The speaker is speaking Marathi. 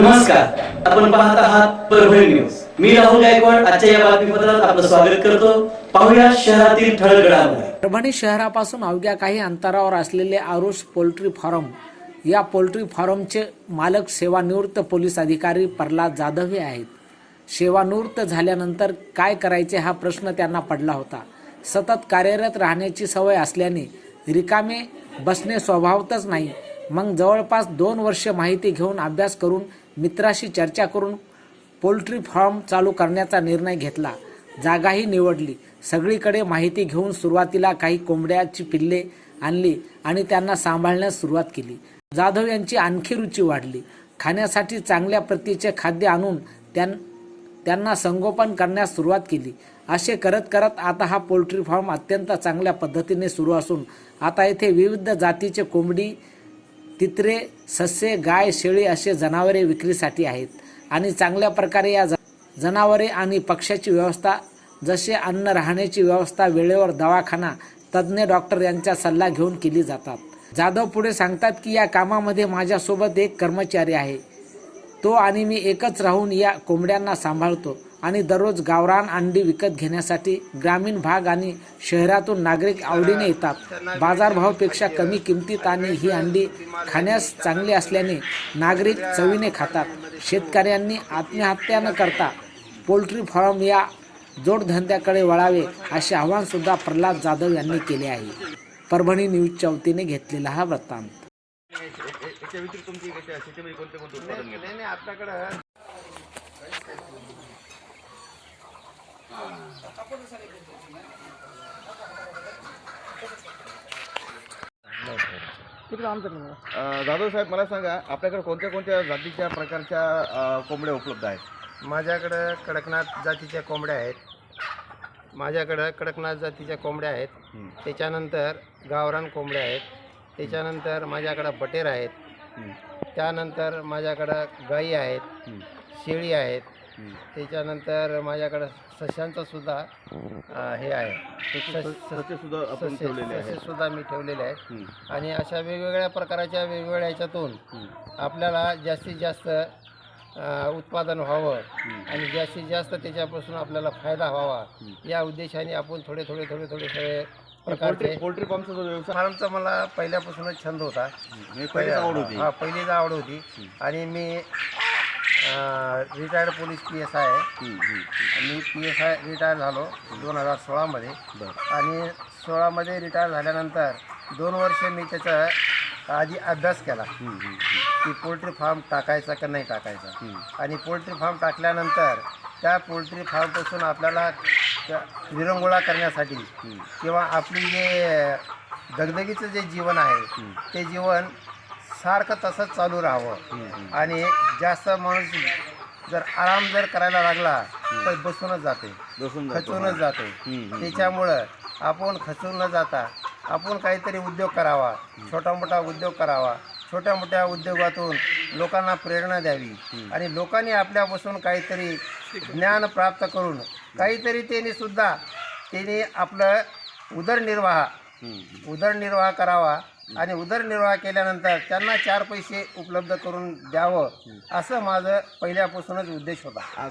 नमस्कार. आपण पाहत आहात परभणी न्यूज. मी राहुल गायकवाड आजच्या या बातमीपत्रात आपलं स्वागत करतो. पाहूया शहरातील ठळक घडामोडी परभणी शहरापासून अवघ्या काही अंतरावर असलेले आरुष पोल्ट्री फार्म या पोल्ट्री फार्मचे मालक सेवानिवृत्त पोलीस अधिकारी प्रल्हाद जाधव हे आहेत. सेवानिवृत्त झाल्यानंतर काय करायचे हा प्रश्न त्यांना पडला होता. सतत कार्यरत राहण्याची सवय असल्याने रिकामे बसणे स्वभावतच नाही. मग जवळपास दोन वर्ष माहिती घेऊन अभ्यास करून मित्राशी चर्चा करून पोल्ट्री फार्म चालू करण्याचा निर्णय घेतला. जागाही निवडली. सगळीकडे माहिती घेऊन सुरुवातीला काही कोंबड्याची पिल्ले आणली आणि त्यांना सांभाळण्यास सुरुवात केली. जाधव यांची आणखी रुची वाढली. खाण्यासाठी चांगल्या प्रतीचे खाद्य आणून त्यां त्यांना संगोपन करण्यास सुरुवात केली. असे करत करत आता हा पोल्ट्री फार्म अत्यंत चांगल्या पद्धतीने सुरू असून आता येथे विविध जातीचे कोंबडी तित्रे सस्ये गाय शेळी असे जनावरे विक्रीसाठी आहेत. आणि चांगल्या प्रकारे या ज- जनावरे आणि पक्ष्याची व्यवस्था जसे अन्न राहण्याची व्यवस्था वेळेवर दवाखाना तज्ज्ञ डॉक्टर यांचा सल्ला घेऊन केली जातात. जाधव पुढे सांगतात की या कामामध्ये माझ्यासोबत एक कर्मचारी आहे. तो आणि मी एकच राहून या कोंबड्यांना सांभाळतो. आणि दररोज गावरान अंडी विकत घेण्यासाठी ग्रामीण भाग आणि शहरातून नागरिक आवडीने येतात. बाजारभावापेक्षा कमी किमतीत आणि ही अंडी खाण्यास चांगली असल्याने नागरिक चवीने खातात. शेतकऱ्यांनी आत्महत्या न करता पोल्ट्री फार्म या जोडधंद्याकडे वळावे असे आवाहन सुद्धा प्रल्हाद जाधव यांनी केले आहे. परभणी न्यूजच्या वतीने घेतलेला हा वृत्तांत. जाधव साहेब मला सांगा आपल्याकडे कोणत्या कोणत्या जातीच्या प्रकारच्या अं, कोंबड्या उपलब्ध आहेत माझ्याकडं कडकनाथ जातीच्या कोंबड्या आहेत माझ्याकडं कडकनाथ जातीच्या कोंबड्या आहेत. त्याच्यानंतर गावरान कोंबड्या आहेत त्याच्यानंतर माझ्याकडं बटेर आहेत. त्यानंतर माझ्याकडं गाई आहेत हं. शेळी आहेत हं. त्याच्यानंतर माझ्याकडं सस्यांचं सुद्धा अं, हे आहे. सस- सुद्धा आपण सस्य ठेवलेले सस्य आहेत सुद्धा मी ठेवलेले आहेत. आणि अशा वेगवेगळ्या प्रकारच्या वेगवेगळ्या ह्याच्यातून हं. आपल्याला जास्तीत जास्त अ, उत्पादन व्हावं. आणि जास्तीत जास्त त्याच्यापासून आपल्याला फायदा व्हावा. या उद्देशाने आपण थोडे थोडे थोडे थोडे सगळे पोल्ट्री प्रकारचे पोल्ट्री फार्मचा जो व्यवसाय फार्मचा मला पहिल्यापासूनच छंद होता. म्हणजे पहिलीच आवड होती. हा पहिलीच आवड होती. आणि मी retired police P S I आहे. मी पी एस आय रिटायर झालो दोन हजार सोळामध्ये आणि सोळामध्ये रिटायर झाल्यानंतर दोन वर्ष मी त्याचा आधी अभ्यास केला. की पोल्ट्री फार्म टाकायचा का नाही टाकायचा. आणि पोल्ट्री फार्म टाकल्यानंतर त्या पोल्ट्री फार्मपासून आपल्याला विरंगुळा करण्यासाठी. किंवा आपली जे दगदगीचं जे जीवन आहे. ते जीवन सारखं तसंच चालू राहावं. आणि जास्त माणूस जर आराम जर करायला लागला तर बसूनच जाते. खचूनच जाते. त्याच्यामुळं आपण खचून न जाता आपण काहीतरी उद्योग करावा. छोटा मोठा उद्योग करावा. छोट्या मोठ्या उद्योगातून लोकांना प्रेरणा द्यावी. आणि लोकांनी आपल्यापासून काहीतरी ज्ञान प्राप्त करून काहीतरी त्यांनी सुद्धा त्यांनी आपलं उदरनिर्वाह. उदरनिर्वाह करावा. आणि उदरनिर्वाह केल्यानंतर त्यांना चार पैसे उपलब्ध करून द्यावं असं माझं पहिल्यापासूनच उद्देश होता.